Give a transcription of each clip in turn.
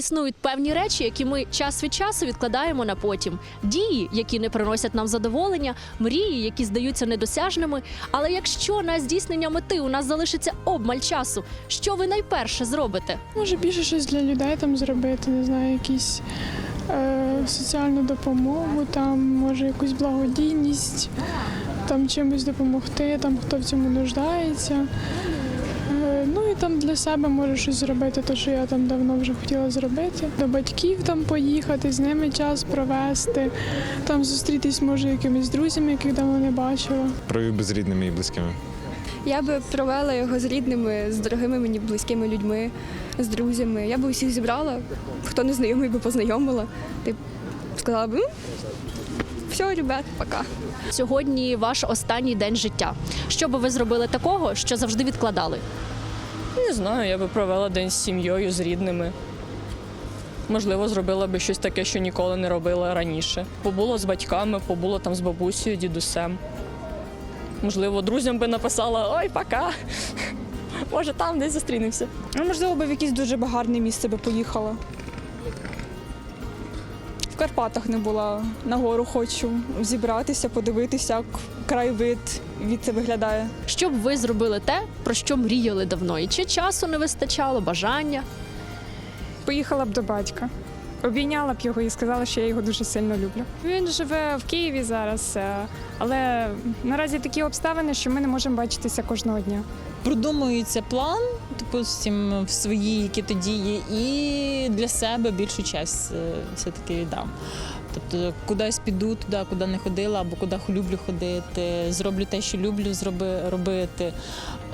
Існують певні речі, які ми час від часу відкладаємо на потім. Дії, які не приносять нам задоволення, мрії, які здаються недосяжними. Але якщо на здійснення мети у нас залишиться обмаль часу, що ви найперше зробите? Може більше щось для людей там зробити, не знаю, якісь е, соціальну допомогу, там, може якусь благодійність, там чимось допомогти, там хто в цьому нуждається. Там для себе може щось зробити, то що я там давно вже хотіла зробити. До батьків там поїхати, з ними час провести, там зустрітись може якимись друзями, яких давно не бачила. Провів би з рідними і близькими. Я би провела його з рідними, з дорогими мені близькими людьми, з друзями. Я би усіх зібрала, хто не знайомий би познайомила. Ти сказала б, все, ребят, пока. Сьогодні ваш останній день життя. Що би ви зробили такого, що завжди відкладали? Не знаю, я би провела день з сім'єю, з рідними. Можливо, зробила би щось таке, що ніколи не робила раніше. Побула з батьками, побула там з бабусею, дідусем. Можливо, друзям би написала Ой, пока. Може, там десь зустрінемося. А можливо, би в якесь дуже гарне місце би поїхала. В Карпатах не була. На гору хочу зібратися, подивитися, як краєвид від це виглядає. Що б ви зробили те, про що мріяли давно? І чи часу не вистачало, бажання? Поїхала б до батька. Обійняла б його і сказала, що я його дуже сильно люблю. Він живе в Києві зараз, е, але наразі такі обставини, що ми не можемо бачитися кожного дня. продумується план, допустим, в свої які то дії, і для себе більшу час е, все-таки віддам. Тобто кудись піду туди, куди не ходила, або куди люблю ходити, зроблю те, що люблю зроби, робити.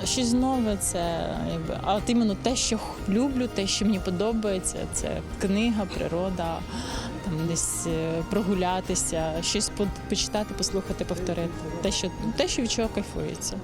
Щось нове це якби. А от іменно те, що люблю, те, що мені подобається, це книга, природа, там десь е, прогулятися, щось почитати, послухати, повторити. Те, що те, що від чого кайфується.